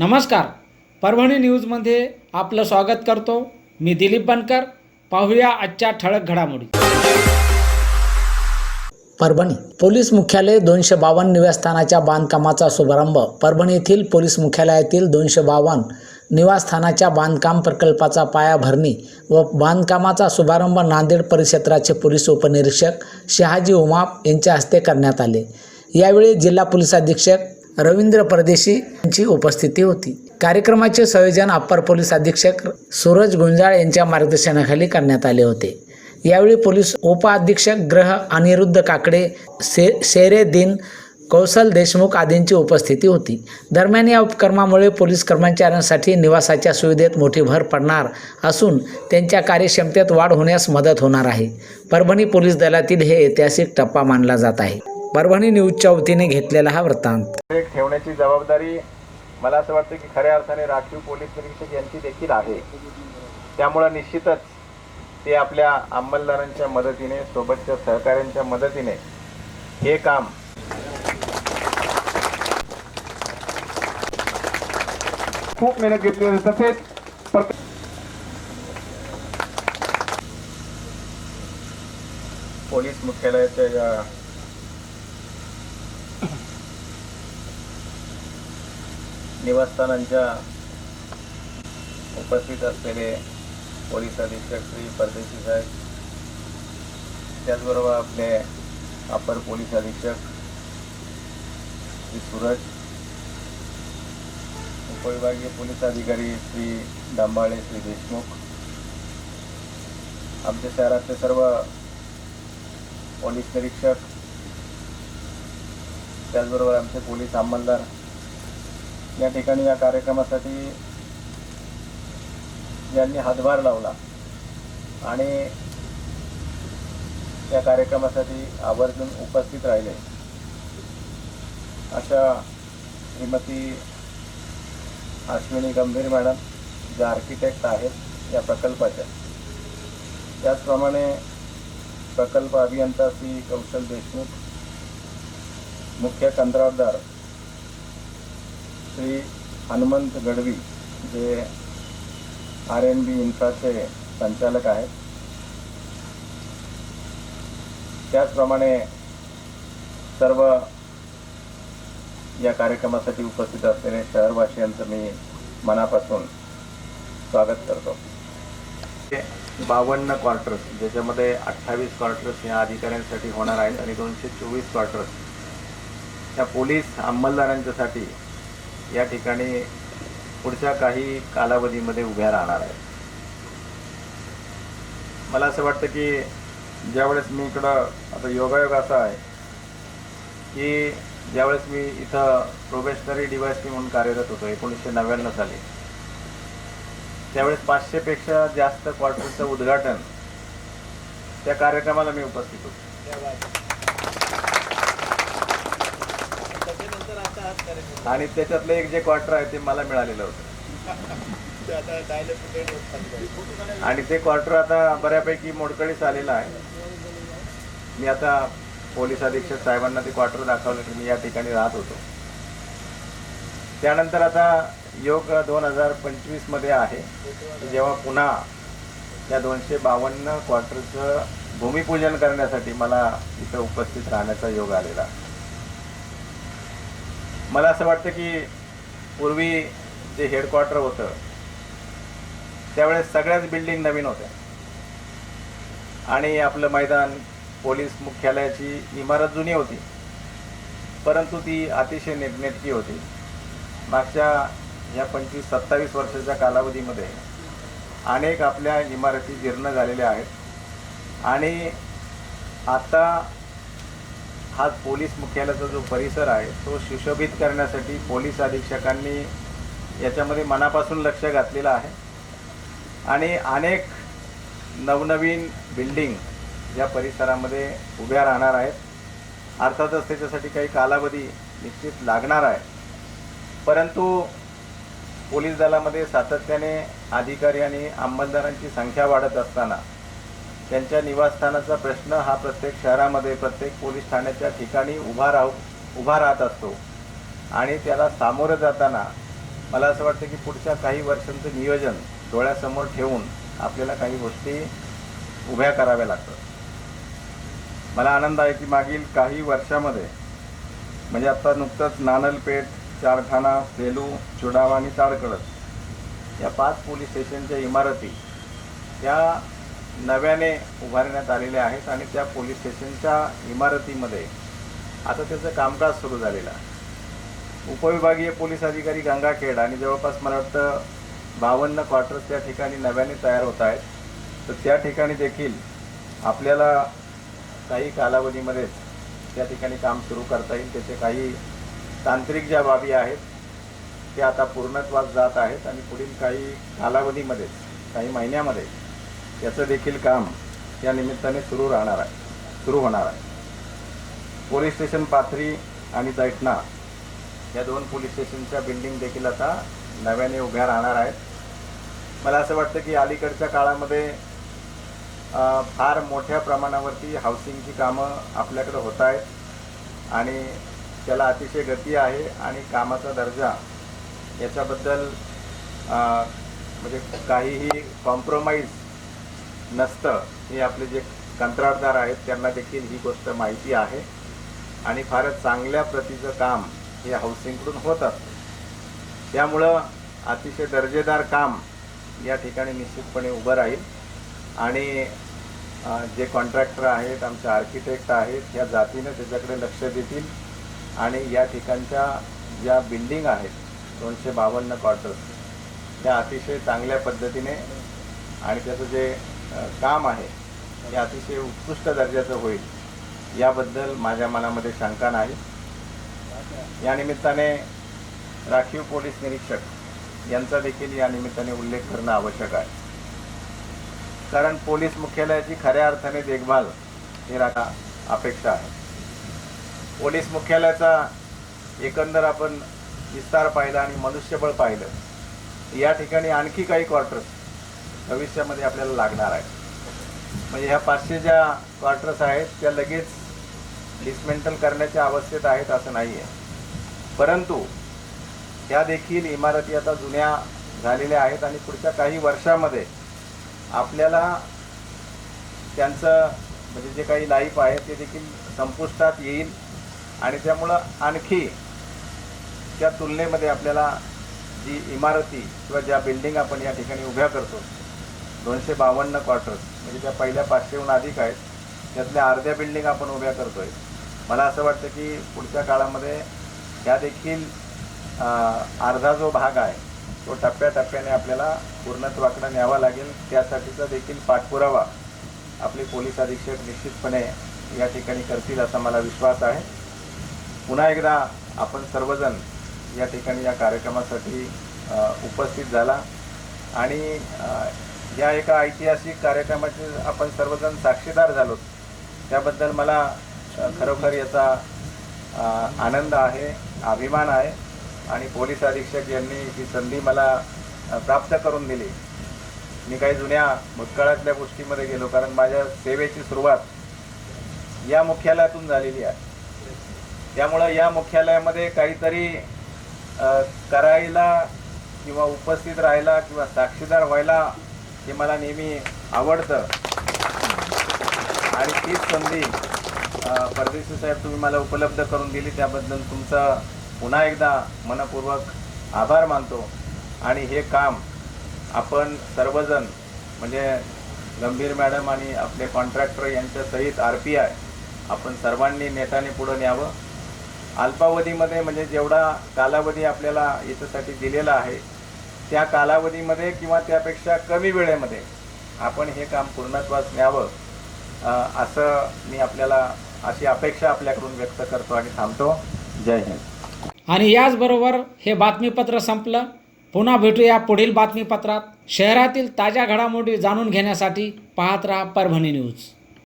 नमस्कार. परभणी न्यूजमध्ये आपलं स्वागत करतो. मी दिलीप बनकर. पाहूया आजच्या ठळक घडामोडी. परभणी पोलीस मुख्यालय दोनशे बावन्न निवासस्थानाच्या बांधकामाचा शुभारंभ. परभणी येथील पोलीस मुख्यालयातील दोनशे बावन्न निवासस्थानाच्या बांधकाम प्रकल्पाचा पायाभरणी व बांधकामाचा शुभारंभ नांदेड परिक्षेत्राचे पोलीस उपनिरीक्षक शहाजी उमाप यांच्या हस्ते करण्यात आले. यावेळी जिल्हा पोलीस अधीक्षक रवींद्र परदेशी यांची उपस्थिती होती. कार्यक्रमाचे संयोजन अप्पर पोलीस अधीक्षक सूरज गुंजाळ यांच्या मार्गदर्शनाखाली करण्यात आले होते. यावेळी पोलीस उपअधीक्षक ग्रह अनिरुद्ध काकडे से दिन कौशल देशमुख आदींची उपस्थिती होती. दरम्यान या उपक्रमामुळे पोलीस कर्मचाऱ्यांसाठी निवासाच्या सुविधेत मोठी भर पडणार असून त्यांच्या कार्यक्षमतेत वाढ होण्यास मदत होणार आहे. परभणी पोलीस दलातील हे ऐतिहासिक टप्पा मानला जात आहे. परभणी न्यूजच्या वतीने घेतलेला हा वृत्तांत. एक ठेवण्याची जबाबदारी मला असं वाटतं की खऱ्या अर्थाने राखीव पोलीस निरीक्षक यांची देखील आहे. त्यामुळं निश्चितच ते आपल्या अंमलदारांच्या मदतीने सोबतच्या सहकाऱ्यांच्या मदतीने हे काम खूप मेहनत घेतली होती. तसेच पोलीस मुख्यालयाच्या निवासस्थानांच्या उपस्थित असलेले पोलीस अधीक्षक श्री परदेशी साहेब त्याचबरोबर आपले अपर पोलीस अधीक्षक श्री सूरज उपविभागीय पोलीस अधिकारी श्री डांबाळे श्री देशमुख आमच्या शहरातले सर्व पोलीस निरीक्षक त्याचबरोबर आमचे पोलीस अंमलदार या ठिकाणी या कार्यक्रमासाठी ज्यांनी हातभार लावला. आणि या कार्यक्रमासाठी आवर्जून उपस्थित राहिले. अशा श्रीमती अश्विनी गंभीर मॅडम ज्या आर्किटेक्ट आहेत या प्रकल्पाच्या. त्याचप्रमाणे प्रकल्प अभियंता श्री कौशल देशमुख मुख्य कंत्राटदार श्री हनुमंत गडवी जे आर एन बी इन्फ्राचे संचालक आहेत. त्याचप्रमाणे सर्व या कार्यक्रमासाठी उपस्थित असलेले शहरवासियांचं मी मनापासून स्वागत करतो. बावन्न क्वार्टर्स ज्याच्यामध्ये अठ्ठावीस क्वार्टर्स या अधिकाऱ्यांसाठी होणार आहेत आणि दोनशे चोवीस क्वार्टर्स या पोलीस अंमलदारांच्यासाठी या ठिकाणी पुढच्या काही कालावधीमध्ये उभ्या राहणार आहेत मला असं वाटतं की ज्यावेळेस मी इकडं आता योगायोग असा आहे की ज्यावेळेस मी इथं प्रोबेशनरी डिवायस म्हणून कार्यरत होतो एकोणीसशे नव्याण्णव साली त्यावेळेस पाचशेपेक्षा जास्त क्वार्टरचं उद्घाटन त्या कार्यक्रमाला मी उपस्थित होतो. आणि त्याच्यातलं एक जे क्वार्टर आहे ते मला मिळालेलं होतं. आणि ते क्वार्टर आता बऱ्यापैकी मोडकळीस आलेलं आहे. मी आता पोलीस अधीक्षक साहेबांना ते क्वार्टर दाखवलं की मी या ठिकाणी राहत होतो. त्यानंतर आता योग दोन हजार पंचवीसमध्ये आहे. जेव्हा पुन्हा या दोनशे बावन्न क्वार्टरचं भूमिपूजन करण्यासाठी मला इथं उपस्थित राहण्याचा योग आलेला मला असं वाटतं की पूर्वी जे हेडक्वार्टर होतं त्यावेळेस सगळ्याच बिल्डिंग नवीन होत्या. आणि आपलं मैदान पोलीस मुख्यालयाची इमारत जुनी होती. परंतु ती अतिशय नेटनेटकी होती. मागच्या या पंचवीस सत्तावीस वर्षाच्या कालावधीमध्ये अनेक आपल्या इमारती जीर्ण झालेल्या आहेत. आणि आता हा पोलीस मुख्यालयाचा जो परिसर आहे तो सुशोभित करण्यासाठी पोलीस अधीक्षकांनी याच्यामध्ये मनापासून लक्ष घातलेलं आहे. आणि अनेक नवनवीन बिल्डिंग या परिसरामध्ये उभ्या राहणार आहेत. अर्थातच त्याच्यासाठी काही कालावधी निश्चित लागणार आहे. परंतु पोलीस दलामध्ये सातत्याने अधिकारी आणि अंमलदारांची संख्या वाढत असताना त्यांच्या निवासस्थानाचा प्रश्न हा प्रत्येक शहरामध्ये प्रत्येक पोलीस ठाण्याच्या ठिकाणी उभा राहू उभा राहत असतो. आणि त्याला सामोरं जाताना मला असं वाटतं की पुढच्या काही वर्षांचं नियोजन डोळ्यासमोर ठेवून आपल्याला काही गोष्टी उभ्या कराव्या लागतात. मला आनंद आहे की मागील काही वर्षामध्ये म्हणजे आत्ता नुकतंच नानलपेठ चारखाना सेलू चुडावा आणि ताडकळस या पाच पोलीस स्टेशनच्या इमारती या नव्याने उभारण्यात आलेल्या आहेत आणि त्या पोलीस स्टेशनच्या इमारतीमध्ये आता त्याचं कामकाज सुरू झालेलं आहे. उपविभागीय पोलीस अधिकारी गंगाखेड आणि जवळपास मला वाटतं बावन्न क्वार्टर्स त्या ठिकाणी नव्याने तयार होत आहेत. तर त्या ठिकाणी देखील आपल्याला काही कालावधीमध्येच त्या ठिकाणी काम सुरू करता येईल. त्याचे काही तांत्रिक ज्या बाबी आहेत त्या आता पूर्णत्वास जात आहेत आणि पुढील काही कालावधीमध्येच काही महिन्यामध्ये याचं देखील काम या निमित्ताने सुरू राहणार आहे. सुरू होणार आहे. पोलीस स्टेशन पाथरी आणि दैठणा या दोन पोलीस स्टेशनच्या बिल्डिंग देखील आता नव्याने उभ्या राहणार आहेत. मला असं वाटतं की अलीकडच्या काळामध्ये फार मोठ्या प्रमाणावरती हाऊसिंगची कामं आपल्याकडे होत आहेत आणि त्याला अतिशय गती आहे आणि कामाचा दर्जा याच्याबद्दल म्हणजे काहीही कॉम्प्रोमाइज नसतं. हे आपले जे कंत्राटदार आहेत त्यांना देखील ही गोष्ट माहिती आहे. आणि फारच चांगल्या प्रतीचं काम हे हाऊसिंगकडून होत. असतं त्यामुळं अतिशय दर्जेदार काम या ठिकाणी निश्चितपणे उभं राहील. आणि जे कॉन्ट्रॅक्टर आहेत आमचे आर्किटेक्ट आहेत ह्या जातीनं त्याच्याकडे लक्ष देतील. आणि या ठिकाणच्या ज्या बिल्डिंग आहेत दोनशे बावन्न क्वार्टर्स त्या अतिशय चांगल्या पद्धतीने आणि त्याचं जे काम आहे हे अतिशय उत्कृष्ट दर्जाचं होईल याबद्दल माझ्या मनामध्ये शंका नाही. या निमित्ताने राखीव पोलीस निरीक्षक यांचा देखील या निमित्ताने उल्लेख करणं आवश्यक आहे. कारण पोलीस मुख्यालयाची खऱ्या अर्थाने देखभाल ही राखा अपेक्षा आहे. पोलीस मुख्यालयाचा एकंदर आपण विस्तार पाहिला आणि मनुष्यबळ पाहिलं या ठिकाणी आणखी काही क्वार्टर्स भविष्यामध्ये आपल्याला लागणार आहे. म्हणजे ह्या पाचशे ज्या क्वार्टर्स आहेत त्या लगेच डिसमेंटल करण्याच्या अवस्थेत आहेत असं नाही आहे परंतु त्या देखील इमारती आता जुन्या झालेल्या आहेत आणि पुढच्या काही वर्षामध्ये आपल्याला त्यांचं म्हणजे जे काही लाईफ आहे ते देखील संपुष्टात येईल आणि त्यामुळं आणखी त्या तुलनेमध्ये आपल्याला जी इमारती किंवा ज्या बिल्डिंग आपण या ठिकाणी उभ्या करतो दोनशे बावन्न क्वार्टर्स म्हणजे त्या पहिल्या पाचशेहून अधिक आहेत. त्यातल्या अर्ध्या बिल्डिंग आपण उभ्या करतोय. मला असं वाटतं की पुढच्या काळामध्ये ह्या देखील अर्धा जो भाग आहे तो टप्प्याटप्प्याने आपल्याला पूर्णत्वाकडे न्यावा लागेल. त्यासाठीचा देखील पाठपुरावा आपले पोलीस अधीक्षक निश्चितपणे या ठिकाणी करतील असा मला विश्वास आहे. पुन्हा एकदा आपण सर्वजण या ठिकाणी या कार्यक्रमासाठी उपस्थित झाला. आणि या एका ऐतिहासिक कार्यक्रमाचे आपण सर्वजण साक्षीदार झालो. त्याबद्दल मला खरोखर याचा आनंद आहे अभिमान आहे आणि पोलीस अधीक्षक यांनी ही संधी मला प्राप्त करून दिली. मी काही जुन्या भूतकाळातल्या गोष्टीमध्ये गेलो कारण माझ्या सेवेची सुरुवात या मुख्यालयातून झालेली आहे. त्यामुळं या मुख्यालयामध्ये काहीतरी करायला किंवा उपस्थित राहायला किंवा साक्षीदार व्हायला हे मला नेहमी आवडतं. आणि तीच संधी परदेशी साहेब तुम्ही मला उपलब्ध करून दिली त्याबद्दल तुमचा पुन्हा एकदा मनपूर्वक आभार मानतो. आणि हे काम आपण सर्वजण म्हणजे गंभीर मॅडम आणि आपले कॉन्ट्रॅक्टर यांच्यासहित आर पी आय आपण सर्वांनी नेटाने पुढं न्यावं. अल्पावधीमध्ये म्हणजे जेवढा कालावधी आपल्याला याच्यासाठी दिलेला आहे त्या कालावधीमध्ये किंवा त्यापेक्षा कमी वेळेमध्ये आपण हे काम पूर्णत्वास न्यावं असं मी आपल्याला अशी अपेक्षा आपल्याकडून व्यक्त करतो आणि थांबतो. जय हिंद. आणि याचबरोबर हे बातमीपत्र संपलं. पुन्हा भेटूया पुढील बातमीपत्रात. शहरातील ताज्या घडामोडी जाणून घेण्यासाठी पाहत राहा परभणी न्यूज.